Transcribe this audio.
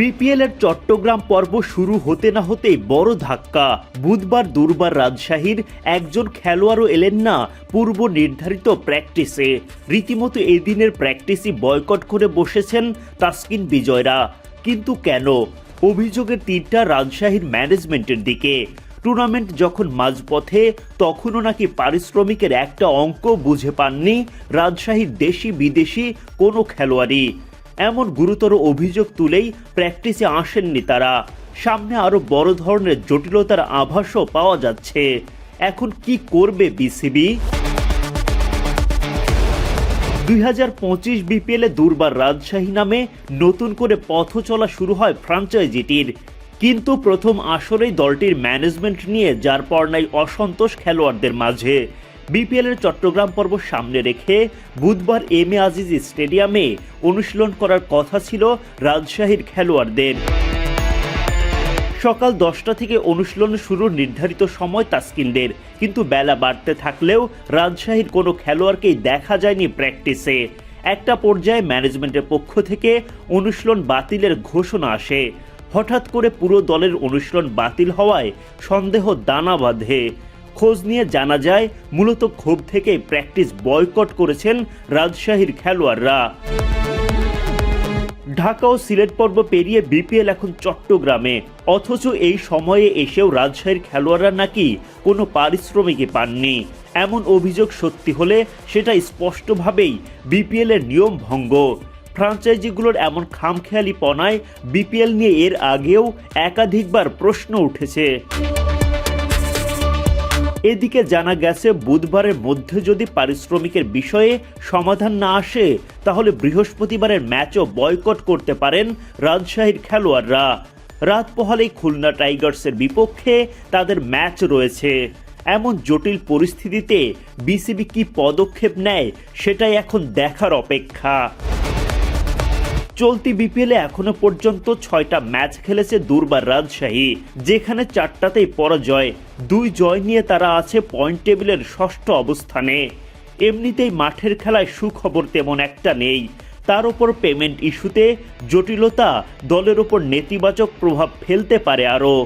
BPL এর চট্টগ্রাম পর্ব শুরু হতে না হতেই বড় ধাক্কা। বুধবার দুর্বার রাজশাহীর একজন খেলোয়াড়ও এলেন না পূর্ব নির্ধারিত প্র্যাকটিসে। রীতিমতো এদিনের প্র্যাকটিসই বয়কট করে বসেছেন তাসকিন বিজয়রা। কিন্তু কেন? অভিযোগের তিনটা রাজশাহীর ম্যানেজমেন্টের দিকে। টুর্নামেন্ট যখন মাঝপথে, তখনও নাকি পারিশ্রমিকের একটা অঙ্ক বুঝে পাননি রাজশাহীর দেশি বিদেশি কোনো খেলোয়াড়ই। এমন গুরুতর অভিযোগ তুলেই প্র্যাকটিসে আসেননি তারা। সামনে আরও বড় ধরনের জটিলতার আভাসও পাওয়া যাচ্ছে। এখন কি করবে বিসিবি? দুই হাজার পঁচিশ বিপিএলে দুর্বার রাজশাহী নামে নতুন করে পথ চলা শুরু হয় ফ্রাঞ্চাইজিটির। কিন্তু প্রথম আসরেই দলটির ম্যানেজমেন্ট নিয়ে যার পর নাই অসন্তোষ খেলোয়াড়দের মাঝে। বিপিএলের চট্টগ্রাম পর্ব সামনে রেখে বুধবার এম এ আজিজ স্টেডিয়ামে অনুশীলন করার কথা ছিল রাজশাহীর খেলোয়াড়দের। সকাল দশটা থেকে অনুশীলন শুরুর নির্ধারিত সময় তাসকিনদের, কিন্তু বেলা বাড়তে থাকলেও রাজশাহীর কোনো খেলোয়াড়কেই দেখা যায়নি প্র্যাকটিসে। একটা পর্যায়ে ম্যানেজমেন্টের পক্ষ থেকে অনুশীলন বাতিলের ঘোষণা আসে। হঠাৎ করে পুরো দলের অনুশীলন বাতিল হওয়ায় সন্দেহ দানা বাঁধে। খোঁজ নিয়ে জানা যায়, মূলত ক্ষোভ থেকেই প্র্যাকটিস বয়কট করেছেন রাজশাহীর খেলোয়াড়রা। ঢাকা ও সিলেট পর্ব পেরিয়ে বিপিএল এখন চট্টগ্রামে। অথচ এই সময়ে এসেও রাজশাহীর খেলোয়াড়রা নাকি কোনো পারিশ্রমিকই পাননি। এমন অভিযোগ সত্যি হলে সেটা স্পষ্টভাবেই বিপিএল এর নিয়ম ভঙ্গ। ফ্রাঞ্চাইজিগুলোর এমন খামখেয়ালি পনায় বিপিএল নিয়ে এর আগেও একাধিকবার প্রশ্ন উঠেছে। এদিকে জানা গেছে, বুধবারের মধ্যে যদি পারিশ্রমিকের বিষয়ে সমাধান না আসে, তাহলে বৃহস্পতিবারের ম্যাচও বয়কট করতে পারেন রাজশাহীর খেলোয়াড়রা। রাত পোহালেই খুলনা টাইগার্সের বিপক্ষে তাদের ম্যাচ রয়েছে। এমন জটিল পরিস্থিতিতে বিসিবি কি পদক্ষেপ নেয়, সেটাই এখন দেখার অপেক্ষা। চলতি বিপিএলে এখনও পর্যন্ত ছয়টা ম্যাচ খেলেছে দুর্বার রাজশাহী, যেখানে চারটাতেই পরাজয়। দুই জয় নিয়ে তারা আছে পয়েন্ট টেবিলের ষষ্ঠ অবস্থানে। এমনিতেই মাঠের খেলায় সুখবর তেমন একটা নেই। তার ওপর পেমেন্ট ইস্যুতে জটিলতা, দলের ওপর নেতিবাচক প্রভাব ফেলতে পারে আরও।